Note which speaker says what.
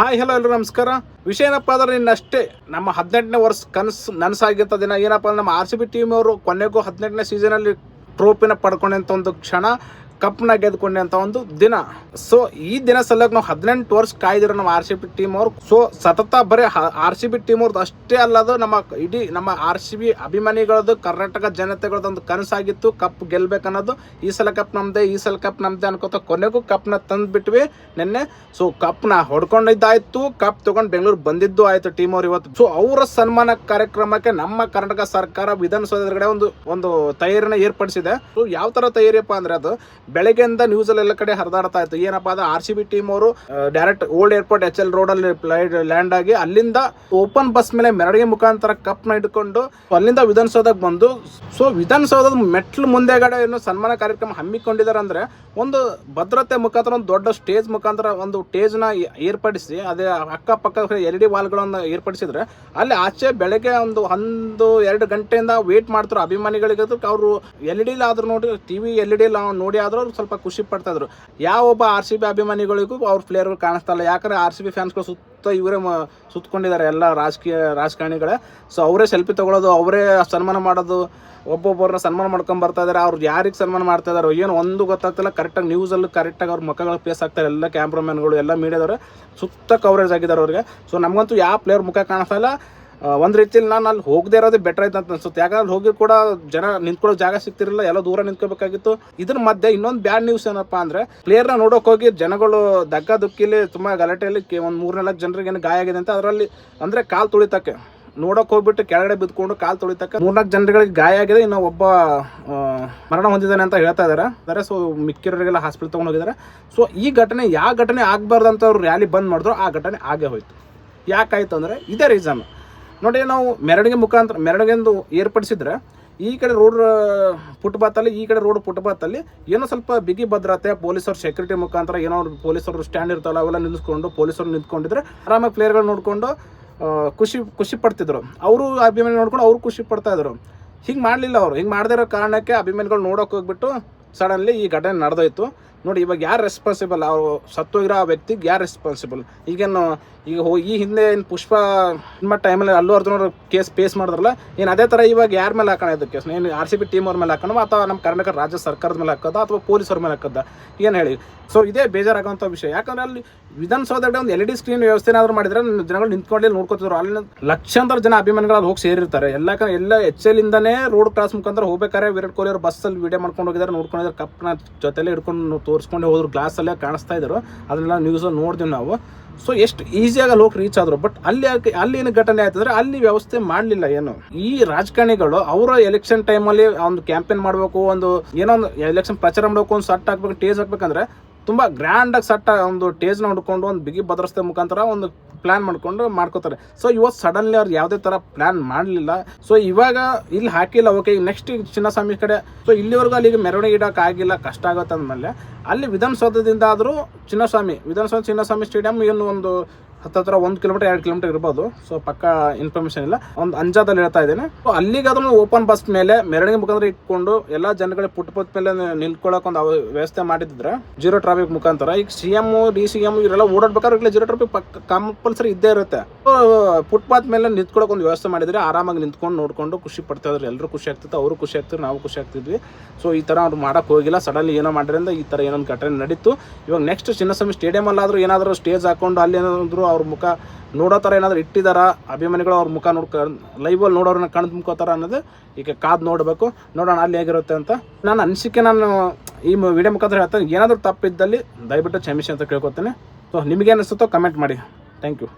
Speaker 1: Hi hello ಎಲ್ಲರೂ ನಮಸ್ಕಾರ. ವಿಷಯ ಏನಪ್ಪ ಅಂದ್ರೆ ನಿನ್ನಷ್ಟೇ ನಮ್ಮ ಹದಿನೆಂಟನೇ ವರ್ಷ ಕನಸು ನನಸಾಗಿರ್ತ ದಿನ. ಏನಪ್ಪ ಅಂದ್ರೆ ನಮ್ಮ ಆರ್ ಸಿ ಬಿ ಟೀಮ್ ಅವರು ಕೊನೆಗೂ ಹದಿನೆಂಟನೇ ಸೀಸನಲ್ಲಿ ಟ್ರೋಫಿನ ಪಡ್ಕೊಂಡಂತ ಒಂದು ಕ್ಷಣ. ಕಪ್ನ ಗೆದ್ಕೊಂಡಂತ ಒಂದು ದಿನ. ಸೊ ಈ ದಿನ ಸಲಕ್ ನಾವು ಹದಿನೆಂಟು ವರ್ಷ ಕಾಯ್ದಿರೋ ನಮ್ಮ ಆರ್ ಸಿ ಬಿ ಟೀಮ್ ಅವ್ರು. ಸೊ ಸತತ ಬರೀ ಆರ್ ಸಿ ಬಿ ಟೀಮ್ ಅವ್ರದ್ದು ಅಷ್ಟೇ ಅಲ್ಲದು ನಮ್ಮ ಇಡೀ ನಮ್ಮ ಆರ್ ಸಿ ಬಿ ಅಭಿಮಾನಿಗಳದ್ದು, ಕರ್ನಾಟಕ ಜನತೆಗಳದ್ದು ಕನಸಾಗಿತ್ತು. ಕಪ್ ಗೆಲ್ಬೇಕನ್ನೋದು. ಈ ಸಲ ಕಪ್ ನಮ್ದೆ, ಈ ಸಲ ಕಪ್ ನಮ್ದೆ ಅನ್ಕೋತ ಕೊನೆಗೂ ಕಪ್ನ ತಂದ್ಬಿಟ್ವಿ ನಿನ್ನೆ. ಸೊ ಕಪ್ನ ಹೊಡ್ಕೊಂಡಿದ್ದಾಯ್ತು. ಕಪ್ ತಗೊಂಡು ಬೆಂಗಳೂರು ಬಂದಿದ್ದು ಆಯ್ತು ಟೀಮ್ ಅವ್ರು ಇವತ್ತು. ಸೊ ಅವರ ಸನ್ಮಾನ ಕಾರ್ಯಕ್ರಮಕ್ಕೆ ನಮ್ಮ ಕರ್ನಾಟಕ ಸರ್ಕಾರ ವಿಧಾನಸೌಧದ ಒಂದು ಒಂದು ತಯಾರಿನ ಏರ್ಪಡಿಸಿದೆ. ಸೊ ಯಾವ ತರ ತಯಾರಿಯಪ್ಪ ಅಂದ್ರೆ ಅದು ಬೆಳಗ್ಗೆಯಿಂದ ನ್ಯೂಸ್ ಅಲ್ಲಿ ಎಲ್ಲ ಕಡೆ ಹರಿದಾಡ್ತಾ ಇತ್ತು. ಏನಪ್ಪಾ ಅಂದ್ರೆ ಆರ್ ಸಿ ಬಿ ಟೀಮ್ ಅವರು direct old airport H L road ಅಲ್ಲಿ ಲ್ಯಾಂಡ್ ಆಗಿ ಅಲ್ಲಿಂದ ಓಪನ್ ಬಸ್ ಮೇಲೆ ಮೆರವಣಿಗೆ ಮುಖಾಂತರ ಕಪ್ನ ಇಟ್ಕೊಂಡು ಅಲ್ಲಿಂದ ವಿಧಾನಸೌಧಕ್ಕೆ ಬಂದು ಸೊ ವಿಧಾನಸೌಧದ ಮೆಟ್ಲು ಮುಂದೆಗಡೆ ಏನು ಸನ್ಮಾನ ಕಾರ್ಯಕ್ರಮ ಹಮ್ಮಿಕೊಂಡಿದ್ದಾರೆ ಅಂದ್ರೆ ಒಂದು ಭದ್ರತೆ ಮುಖಾಂತರ, ಒಂದು ದೊಡ್ಡ ಸ್ಟೇಜ್ ಮುಖಾಂತರ ಒಂದು ಸ್ಟೇಜ್ನ ಏರ್ಪಡಿಸಿ, ಅದೇ ಅಕ್ಕಪಕ್ಕ ಎಲ್ ಡಿ ವಾಲ್ಗಳನ್ನು ಏರ್ಪಡಿಸಿದ್ರೆ ಅಲ್ಲಿ ಆಚೆ ಬೆಳಗ್ಗೆ ಒಂದು ಒಂದು, ಎರಡು ಗಂಟೆಯಿಂದ ವೇಟ್ ಮಾಡ್ತಾರೆ ಅಭಿಮಾನಿಗಳಿಗೆ ಅವರು ಎಲ್ ಡಿ ಆದ್ರೂ ನೋಡಿ ಟಿವಿ ಎಲ್ ಡಿ ನೋಡಿ ಆದ್ರೂ ಅವ್ರು ಸ್ವಲ್ಪ ಖುಷಿ ಪಡ್ತಾ ಇದ್ರು. ಯಾವ ಒಬ್ಬ ಆರ್ ಸಿ ಬಿ ಅಭಿಮಾನಿಗಳಿಗೂ ಅವ್ರ ಪ್ಲೇಯರ್ಗಳು ಕಾಣಿಸ್ತಾ ಇಲ್ಲ. ಯಾಕಂದ್ರೆ ಆರ್ ಸಿ ಬಿ ಫ್ಯಾನ್ಸ್ಗಳು ಸುತ್ತ ಇವರೇ ಸುತ್ಕೊಂಡಿದ್ದಾರೆ ಎಲ್ಲ ರಾಜಕೀಯ ರಾಜಕಾರಣಿಗಳೇ. ಸೊ ಅವರೇ ಸೆಲ್ಫಿ ತಗೊಳ್ಳೋದು ಅವರೇ ಸನ್ಮಾನ ಮಾಡೋದು ಒಬ್ಬೊಬ್ಬರನ್ನ ಸನ್ಮಾನ ಮಾಡ್ಕೊಂಡು ಬರ್ತಾ ಇದ್ದಾರೆ ಅವ್ರು ಯಾರಿಗೆ ಸನ್ಮಾನ ಮಾಡ್ತಾ ಇದಾರೋ ಏನು ಒಂದು ಗೊತ್ತಾಗ್ತಿಲ್ಲ. ಕರೆಕ್ಟಾಗಿ ನ್ಯೂಸಲ್ಲಿ ಕರೆಕ್ಟಾಗಿ ಅವ್ರ ಮುಖಗಳು ಫೇಸ್ ಆಗ್ತಾರೆ ಎಲ್ಲ ಕ್ಯಾಮ್ರಾಮನ್ಗಳು ಎಲ್ಲ ಮೀಡಿಯಾದವರು ಸುತ್ತ ಕವರೇಜ್ ಆಗಿದ್ದಾರೆ ಅವ್ರಿಗೆ. ಸೊ ನಮಗಂತೂ ಯಾವ ಪ್ಲೇಯರ್ ಮುಖ ಕಾಣಿಸ್ತಾ ಇಲ್ಲ. ಒಂದ್ ರೀತಿಯಲ್ಲಿ ನಾನು ಅಲ್ಲಿ ಹೋಗದೆ ಇರೋದು ಬೆಟರ್ ಆಯ್ತು ಅಂತ ಅನ್ಸುತ್ತೆ. ಯಾಕಂದ್ರೆ ಅಲ್ಲಿ ಹೋಗಿ ಕೂಡ ಜನ ನಿಂತ್ಕೊಳ್ಳೋ ಜಾಗ ಸಿಗ್ತಿರಲಿಲ್ಲ, ಎಲ್ಲ ದೂರ ನಿಂತ್ಕೋಬೇಕಾಗಿತ್ತು. ಇದ್ರ ಮಧ್ಯೆ ಇನ್ನೊಂದು ಬ್ಯಾಡ್ ನ್ಯೂಸ್ ಏನಪ್ಪ ಅಂದ್ರೆ ಪ್ಲೇಯರ್ನ ನೋಡೋಕೆ ಹೋಗಿ ಜನಗಳು ದಗ್ಗ ದುಕ್ಕಿಲಿ ತುಂಬಾ ಗಲಾಟೆಯಲ್ಲಿ ಒಂದು ಮೂರ್ನಾಲ್ಕು ಜನರಿಗೆ ಏನು ಗಾಯ ಆಗಿದೆ ಅಂತ ಅದರಲ್ಲಿ ಅಂದ್ರೆ ಕಾಲು ತುಳಿತಕ್ಕೆ. ನೋಡೋಕೆ ಹೋಗ್ಬಿಟ್ಟು ಕೆಳಗಡೆ ಬಿದ್ಕೊಂಡು ಕಾಲ್ ತುಳಿತಕ್ಕೆ ಮೂರ್ನಾಲ್ಕು ಜನಗಳಿಗೆ ಗಾಯ ಆಗಿದೆ. ಇನ್ನು ಒಬ್ಬ ಮರಣ ಹೊಂದಿದ್ದಾನೆ ಅಂತ ಹೇಳ್ತಾ ಇದ್ದಾರೆ ಅಂದರೆ ಸೊ ಮಿಕ್ಕಿರೋರಿಗೆಲ್ಲ ಹಾಸ್ಪಿಟಲ್ ತಗೊಂಡು ಹೋಗಿದ್ದಾರೆ ಸೊ ಈ ಘಟನೆ, ಯಾವ ಘಟನೆ ಆಗ್ಬಾರ್ದಂತ ಅವ್ರು ರ್ಯಾಲಿ ಬಂದ್ ಮಾಡಿದ್ರು, ಆ ಘಟನೆ ಆಗೇ ಹೋಯ್ತು. ಯಾಕಾಯ್ತು ಅಂದ್ರೆ, ಇದೇ ರೀಸನ್ ನೋಡಿ ನಾವು ಮೆರಡಿಗೆ ಮುಖಾಂತರ ಮೆರಡಿಗೆಂದು ಏರ್ಪಡಿಸಿದ್ರೆ ಈ ಕಡೆ ರೋಡ್ ಫುಟ್ಪಾತಲ್ಲಿ ಈ ಕಡೆ ರೋಡ್ ಫುಟ್ಪಾತಲ್ಲಿ ಏನೋ ಸ್ವಲ್ಪ ಬಿಗಿ ಭದ್ರತೆ, ಪೊಲೀಸರು ಸೆಕ್ಯೂರಿಟಿ ಮುಖಾಂತರ ಏನೋ ಪೊಲೀಸರು ಸ್ಟ್ಯಾಂಡ್ ಇರ್ತಾವಲ್ಲ, ಅವೆಲ್ಲ ನಿಲ್ಲಿಸ್ಕೊಂಡು ಪೊಲೀಸರು ನಿಂತ್ಕೊಂಡಿದ್ರೆ ಆರಾಮಾಗಿ ಪ್ಲೇಯರ್ಗಳು ನೋಡಿಕೊಂಡು ಖುಷಿ ಖುಷಿ ಪಡ್ತಿದ್ರು. ಅವರು ಅಭಿಮಾನಿ ನೋಡ್ಕೊಂಡು ಅವರು ಖುಷಿ ಪಡ್ತಾ ಇದ್ರು. ಹಿಂಗೆ ಮಾಡಲಿಲ್ಲ ಅವರು. ಹಿಂಗೆ ಮಾಡದಿರೋ ಕಾರಣಕ್ಕೆ ಅಭಿಮಾನಿಗಳು ನೋಡೋಕೆ ಹೋಗ್ಬಿಟ್ಟು ಸಡನ್ಲಿ ಈ ಘಟನೆ ನಡೆದೋಯ್ತು. ನೋಡಿ, ಇವಾಗ ಯಾರು ರೆಸ್ಪಾನ್ಸಿಬಲ್ ಅವರು ಸತ್ತೋಗಿರೋ ಆ ವ್ಯಕ್ತಿಗೆ ಯಾರು ರೆಸ್ಪಾನ್ಸಿಬಲ್ ಈಗೇನು, ಈಗ ಈ ಹಿಂದೆ ಏನು ಪುಷ್ಪ ನಿಮ್ಮ ಟೈಮಲ್ಲಿ ಅಲ್ಲೂ ಅರ್ಜುನ್ ಕೇಸ್ ಫೇಸ್ ಮಾಡಿದ್ರಲ್ಲ, ಏನು ಅದೇ ಥರ ಇವಾಗ ಯಾರ ಮೇಲೆ ಹಾಕೋಣ ಇದು ಕೇಸ್ ಏನು ಆರ್ ಸಿ ಬಿ ಟೀಮ್ ಅವ್ರ ಮೇಲೆ ಹಾಕೋಣ ಅಥವಾ ನಮ್ಮ ಕರ್ನಾಟಕ ರಾಜ್ಯ ಸರ್ಕಾರದ ಮೇಲೆ ಹಾಕೋದ ಅಥವಾ ಪೊಲೀಸರ ಮೇಲೆ ಹಾಕೋದ? ಏನು ಹೇಳಿ? ಸೊ ಇದೇ ಬೇಜಾರಾಗುವಂಥ ವಿಷಯ. ಯಾಕಂದ್ರೆ ಅಲ್ಲಿ ವಿಧಾನಸೌಧ ಒಂದು ಎಲ್ ಇ ಡಿ ಸ್ಕ್ರೀನ್ ವ್ಯವಸ್ಥೆ ಏನಾದ್ರು ಮಾಡಿದ್ರೆ ಜನಗಳು ನಿಂತ್ಕೊಂಡು ನೋಡ್ಕೊತಿದ್ರು. ಅಲ್ಲಿ ಲಕ್ಷಾಂತರ ಜನ ಅಭಿಮಾನಿಗಳು ಅದು ಹೋಗಿ ಸೇರಿರ್ತಾರೆ. ಎಲ್ಲ ಎಲ್ಲ ಎಚ್ ಇಂದನೇ ರೋಡ್ ಕ್ರಾಸ್ ಮುಖಾಂತರ ಹೋಗ್ಬೇಕಾದ್ರೆ ವಿರಾಟ್ ಕೊಹ್ಲಿ ಅವರು ಬಸ್ಸಲ್ಲಿ ವೀಡಿಯೋ ಮಾಡ್ಕೊಂಡು ಹೋಗಿದ್ದಾರೆ ನೋಡ್ಕೊಂಡಿದ್ದಾರೆ ಕಪ್ನ ಜೊತೆಲೆ ಹಿಡ್ಕೊಂಡು ತೋರಿಸ್ಕೊಂಡು ಹೋದ್ರು ಗ್ಲಾಸಲ್ಲೇ ಕಾಣಿಸ್ತಾ ಇದ್ರು. ಅದನ್ನೆಲ್ಲ ನ್ಯೂಸಲ್ಲಿ ನೋಡಿದ್ವಿ ನಾವು. ಸೊ ಎಷ್ಟು ಈಸಿಯಾಗಿ ಅಲ್ಲಿ ಹೋಗಿ ರೀಚ್ ಆದ್ರು. ಬಟ್ ಅಲ್ಲಿ ಅಲ್ಲಿ ಏನು ಘಟನೆ ಆಯ್ತಂದ್ರೆ ಅಲ್ಲಿ ವ್ಯವಸ್ಥೆ ಮಾಡಲಿಲ್ಲ ಏನು. ಈ ರಾಜಕಾರಣಿಗಳು ಅವರ ಎಲೆಕ್ಷನ್ ಟೈಮಲ್ಲಿ ಒಂದು ಕ್ಯಾಂಪೇನ್ ಮಾಡಬೇಕು, ಒಂದು ಏನೋ ಒಂದು ಎಲೆಕ್ಷನ್ ಪ್ರಚಾರ ಮಾಡಬೇಕು, ಒಂದು ಸಟ್ ಹಾಕ್ಬೇಕು ಟೇಜ್ ಹಾಕ್ಬೇಕಂದ್ರೆ ತುಂಬಾ ಗ್ರ್ಯಾಂಡ್ ಆಗಿ ಸಟ್ಟ ಒಂದು ಟೇಜ್ ಹುಡ್ಕೊಂಡು ಒಂದು ಬಿಗಿ ಭದ್ರಸ್ತೆ ಮುಖಾಂತರ ಒಂದು ಪ್ಲಾನ್ ಮಾಡ್ಕೊಂಡು ಮಾಡ್ಕೋತಾರೆ. ಸೊ ಇವತ್ತು ಸಡನ್ಲಿ ಅವ್ರು ಯಾವುದೇ ಥರ ಪ್ಲಾನ್ ಮಾಡಲಿಲ್ಲ. ಸೊ ಇವಾಗ ಇಲ್ಲಿ ಹಾಕಿಲ್ಲ. ಓಕೆ ನೆಕ್ಸ್ಟ್ ಚಿನ್ನಸ್ವಾಮಿ ಕಡೆ. ಸೊ ಇಲ್ಲಿವರೆಗೂ ಅಲ್ಲಿಗೆ ಮೆರವಣಿಗೆ ಇಡೋಕ್ಕಾಗಿಲ್ಲ ಕಷ್ಟ ಆಗುತ್ತೆ ಅಂದಮೇಲೆ. ಅಲ್ಲಿ ವಿಧಾನಸೌಧದಿಂದ ಆದರೂ ಚಿನ್ನಸ್ವಾಮಿ, ವಿಧಾನಸೌಧ ಚಿನ್ನಸ್ವಾಮಿ ಸ್ಟೇಡಿಯಂ ಏನು ಒಂದು ಹತ್ತತ್ರ ಒಂದು ಕಿಲೋಮೀಟರ್ ಎರಡು ಕಿಲೋಮೀಟರ್ ಇರ್ಬೋದು. ಸೊ ಪಕ್ಕ ಇನ್ಫಾರ್ಮೇಶನ್ ಇಲ್ಲ. ಒಂದು ಅಂಜಾದಲ್ಲಿ ಹೇಳ್ತಾ ಇದ್ದೇನೆ. ಸೊ ಅಲ್ಲಿಗಾದ್ರೂ ಓಪನ್ ಬಸ್ ಮೇಲೆ, ಮೆರವಣಿಗೆ ಮುಖಾಂತರ ಇಟ್ಕೊಂಡು, ಎಲ್ಲ ಜನಗಳಿಗೆ ಪುಟ್ಪತ್ ಮೇಲೆ ನಿಲ್ಕೊಳಕ್ ಒಂದು ವ್ಯವಸ್ಥೆ ಮಾಡಿದ್ರೆ ಜೀರೋ ಟ್ರಾಫಿಕ್ ಮುಖಾಂತರ, ಈಗ C M D C M ಇವರೆಲ್ಲ ಓಡಾಡ್ಬೇಕಾದ್ರೆ ಜೀರೋ ಟ್ರಾಫಿಕ್ ಪಕ್ಕ ಕಂಪಲ್ಸರಿ ಇದ್ದೇ ಇರುತ್ತೆ. ಫುಟ್ಪಾತ್ ಮೇಲೆ ನಿಂತ್ಕೊಳ್ಳೋಕೆ ಒಂದು ವ್ಯವಸ್ಥೆ ಮಾಡಿದ್ರೆ ಆರಾಮಾಗಿ ನಿಂತ್ಕೊಂಡು ನೋಡ್ಕೊಂಡು ಖುಷಿ ಪಡ್ತಾ ಇದ್ರು ಎಲ್ಲರೂ ಖುಷಿ ಆಗ್ತಿತ್ತು, ಅವರು ಖುಷಿ ಆಗ್ತಿದ್ರು, ನಾವು ಖುಷಿ ಆಗ್ತಿದ್ವಿ. ಸೊ ಈ ಥರ ಅವ್ರು ಮಾಡೋಕೆ ಹೋಗಿಲ್ಲ. ಸಡನ್ಲಿ ಏನೋ ಮಾಡಿದ್ರಿಂದ ಈ ಥರ ಏನೊಂದು ಘಟನೆ ನಡೀತು. ಇವಾಗ ನೆಕ್ಸ್ಟ್ ಚಿನ್ನಸ್ವಾಮಿ ಸ್ಟೇಡಿಯಂ ಅಲ್ಲಾದ್ರೂ ಏನಾದರೂ ಸ್ಟೇಜ್ ಹಾಕೊಂಡು ಅಲ್ಲಿ ಏನಾದ್ರು ಅವ್ರ ಮುಖ ನೋಡೋ ಥರ ಏನಾದರೂ ಇಟ್ಟಿದಾರ? ಅಭಿಮಾನಿಗಳು ಅವ್ರ ಮುಖ ನೋಡ್ಕ ಲೈವಲ್ಲಿ ನೋಡೋರನ್ನ ಕಣ್ ತುಂಬ್ಕೋತಾರ ಅನ್ನೋದು ಈಗ ಕಾದು ನೋಡಬೇಕು. ನೋಡೋಣ ಅಲ್ಲಿ ಹೇಗಿರುತ್ತೆ ಅಂತ. ನಾನು ಅನಿಸಿಕೆ ನಾನು ಈ ವಿಡಿಯೋ ಮುಖಾಂತರ ಹೇಳ್ತೇನೆ. ಏನಾದರೂ ತಪ್ಪಿದ್ದಲ್ಲಿ ದಯವಿಟ್ಟು ಕ್ಷಮಿಸಿ ಅಂತ ಕೇಳ್ಕೊತೇನೆ. ಸೊ ನಿಮಗೇನಿಸುತ್ತೋ ಕಮೆಂಟ್ ಮಾಡಿ. Thank you